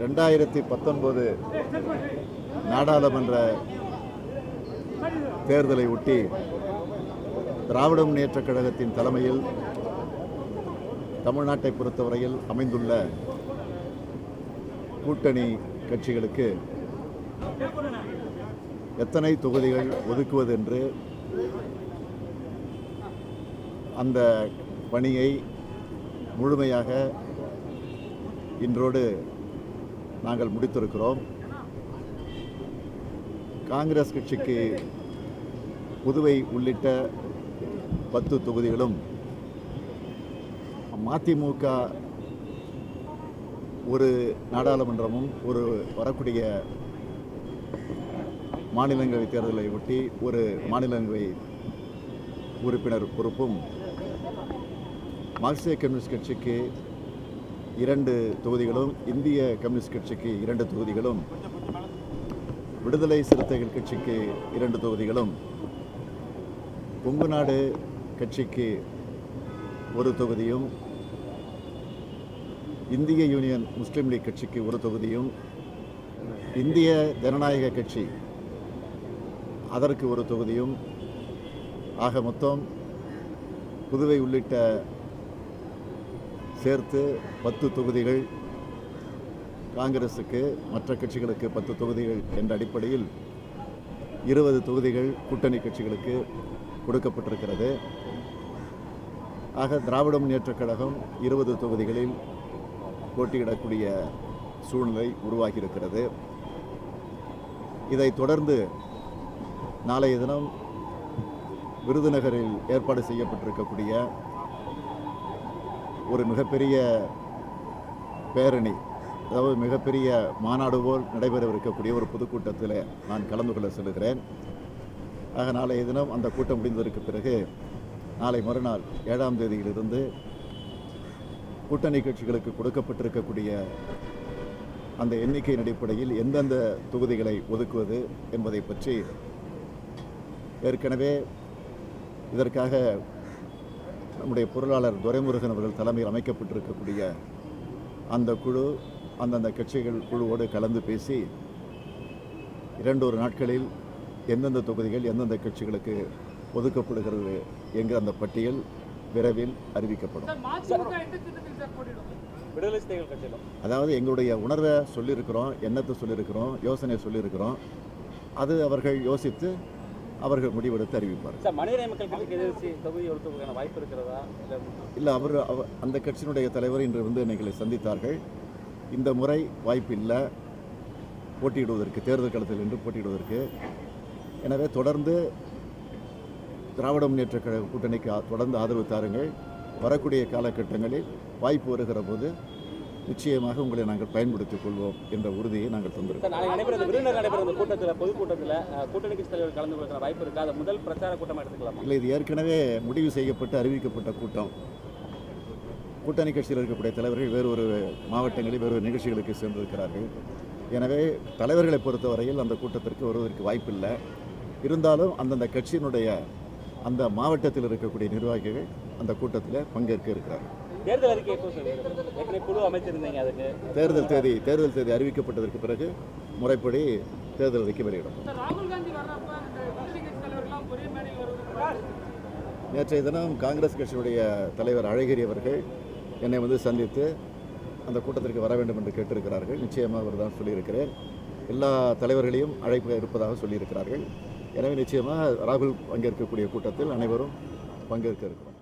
ரெண்டாயிரத்தி பத்தொன்பது நாடாளுமன்ற தேர்தலை ஒட்டி திராவிட முன்னேற்றக் கழகத்தின் தலைமையில் தமிழ்நாட்டை பொறுத்தவரையில் அமைந்துள்ள கூட்டணி கட்சிகளுக்கு எத்தனை தொகுதிகள் ஒதுக்குவது என்று அந்த பணியை முழுமையாக இன்றோடு நாங்கள் முடித்திருக்கிறோம். காங்கிரஸ் கட்சிக்கு புதுவை உள்ளிட்ட பத்து தொகுதிகளும் மதிமுக ஒரு நாடாளுமன்றமும் ஒரு வரக்கூடிய மாநிலங்களவை தேர்தலை ஒட்டி ஒரு மாநிலங்களவை உறுப்பினர் பொறுப்பும் மார்க்சிய கம்யூனிஸ்ட் கட்சிக்கு இரண்டு தொகுதிகளும் இந்திய கம்யூனிஸ்ட் கட்சிக்கு இரண்டு தொகுதிகளும் விடுதலை சிறுத்தைகள் கட்சிக்கு இரண்டு தொகுதிகளும் கொங்கு நாடு கட்சிக்கு ஒரு தொகுதியும் இந்திய யூனியன் முஸ்லீம் லீக் கட்சிக்கு ஒரு தொகுதியும் இந்திய ஜனநாயக கட்சி அதற்கு ஒரு தொகுதியும். ஆக மொத்தம் புதுவை உள்ளிட்ட சேர்த்து பத்து தொகுதிகள் காங்கிரஸுக்கு மற்ற கட்சிகளுக்கு பத்து தொகுதிகள் என்ற அடிப்படையில் இருபது தொகுதிகள் கூட்டணி கட்சிகளுக்கு கொடுக்கப்பட்டிருக்கிறது. ஆக திராவிட முன்னேற்றக் கழகம் இருபது தொகுதிகளில் போட்டியிடக்கூடிய சூழ்நிலை உருவாகியிருக்கிறது. இதைத் தொடர்ந்து நாளைய தினம் விருதுநகரில் ஏற்பாடு செய்யப்பட்டிருக்கக்கூடிய ஒரு மிகப்பெரிய பேரணி அதாவது மிகப்பெரிய மாநாடு போல் நடைபெறவிருக்கக்கூடிய ஒரு பொதுக்கூட்டத்தில் நான் கலந்து கொள்ள செல்கிறேன் ஆக நாளைய தினம் அந்த கூட்டம் முடிந்ததற்கு பிறகு நாளை மறுநாள் ஏழாம் தேதியிலிருந்து கூட்டணி கட்சிகளுக்கு கொடுக்கப்பட்டிருக்கக்கூடிய அந்த எண்ணிக்கையின் அடிப்படையில் எந்தெந்த தொகுதிகளை ஒதுக்குவது என்பதை பற்றி ஏற்கனவே இதற்காக நம்முடைய பொருளாளர் துரைமுருகன் அவர்கள் தலைமையில் அமைக்கப்பட்டிருக்கக்கூடிய அந்த குழு அந்தந்த கட்சிகள் குழுவோடு கலந்து பேசி இரண்டொரு நாட்களில் எந்தெந்த தொகுதிகள் எந்தெந்த கட்சிகளுக்கு ஒதுக்கப்படுகிறது என்கிற அந்த பட்டியல் விரைவில் அறிவிக்கப்படும். அதாவது எங்களுடைய உணர்வை சொல்லியிருக்கிறோம் எண்ணத்தை சொல்லியிருக்கிறோம் யோசனை சொல்லியிருக்கிறோம். அது அவர்கள் யோசித்து அவர்கள் முடிவெடுத்து அறிவிப்பார் இல்லை அவர் அவ- அந்த கட்சியினுடைய தலைவர் இன்று வந்து எங்களை சந்தித்தார்கள். இந்த முறை வாய்ப்பு இல்லை. போட்டியிடுவதற்கு தேர்தல் களத்தில் என்று போட்டியிடுவதற்கு. எனவே தொடர்ந்து திராவிட முன்னேற்ற கழக கூட்டணிக்கு தொடர்ந்து ஆதரவு தாருங்கள். வரக்கூடிய காலகட்டங்களில் வாய்ப்பு வருகிற போது நிச்சயமாக உங்களை நாங்கள் பயன்படுத்திக் கொள்வோம் என்ற உறுதியை நாங்கள் தந்திருக்கோம் நாளை நடைபெற விருந்தினர் நடைபெற கூட்டத்தில் பொதுக்கூட்டத்தில் கூட்டணி கட்சி தலைவர் கலந்து கொள்கிற வாய்ப்பு இருக்கா? அதை முதல் பிரச்சார கூட்டமாக எடுத்துக்கலாமா? இல்லை இது ஏற்கனவே முடிவு செய்யப்பட்டு அறிவிக்கப்பட்ட கூட்டம். கூட்டணி கட்சியில் இருக்கக்கூடிய தலைவர்கள் வேறு ஒரு மாவட்டங்களில் வேறு ஒரு நிகழ்ச்சிகளுக்கு சென்றிருக்கிறார்கள். எனவே தலைவர்களை பொறுத்தவரையில் அந்த கூட்டத்திற்கு வருவதற்கு வாய்ப்பில்லை. இருந்தாலும் அந்தந்த கட்சியினுடைய அந்த மாவட்டத்தில் இருக்கக்கூடிய நிர்வாகிகள் அந்த கூட்டத்தில் பங்கேற்க இருக்கிறார்கள். தேர்தல் அறிக்கை எப்போ? ஏற்கனவே குழு அமைச்சிருந்தீங்க அதுக்கு. தேர்தல் தேதி தேர்தல் தேதி அறிவிக்கப்பட்டதற்கு பிறகு முறைப்படி தேர்தல் அறிக்கை வெளியிடும். நேற்றைய தினம் காங்கிரஸ் கட்சியுடைய தலைவர் அழகிரி அவர்கள் என்னை வந்து சந்தித்து அந்த கூட்டத்திற்கு வர வேண்டும் என்று கேட்டிருக்கிறார்கள். நிச்சயமாக அவர் தான் சொல்லியிருக்கிறேன் எல்லா தலைவர்களையும் அழைப்பு இருப்பதாக சொல்லியிருக்கிறார்கள். எனவே நிச்சயமாக ராகுல் பங்கேற்கக்கூடிய கூட்டத்தில் அனைவரும் பங்கேற்க இருக்கிறோம்.